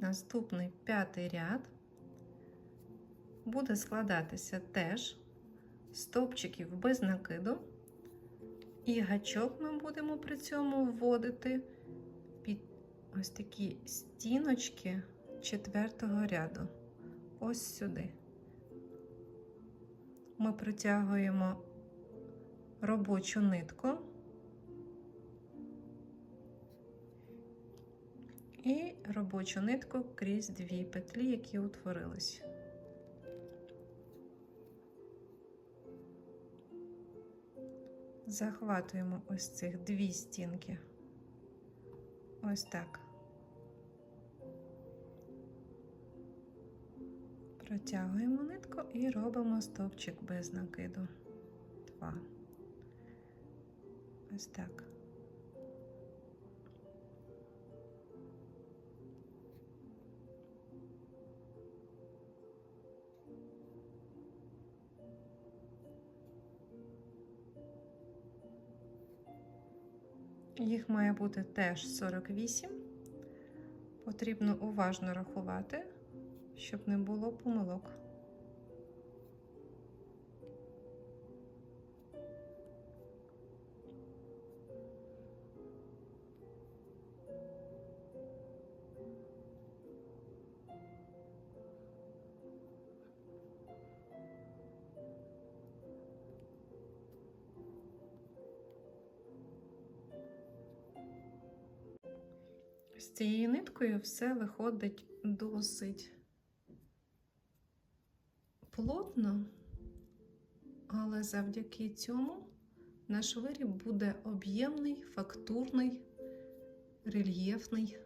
наступний п'ятий ряд буде складатися теж з стовпчиків без накиду, і гачок ми будемо при цьому вводити під ось такі стіночки четвертого ряду. Ось сюди. Ми протягуємо робочу нитку і робочу нитку крізь дві петлі, які утворились. Захватуємо ось цих дві стінки. Ось так. Протягуємо нитку і робимо стовпчик без накиду. Два. Ось так. Їх має бути теж 48. Потрібно уважно рахувати, щоб не було помилок. З цією ниткою все виходить досить плотно, але завдяки цьому наш виріб буде об'ємний, фактурний, рельєфний.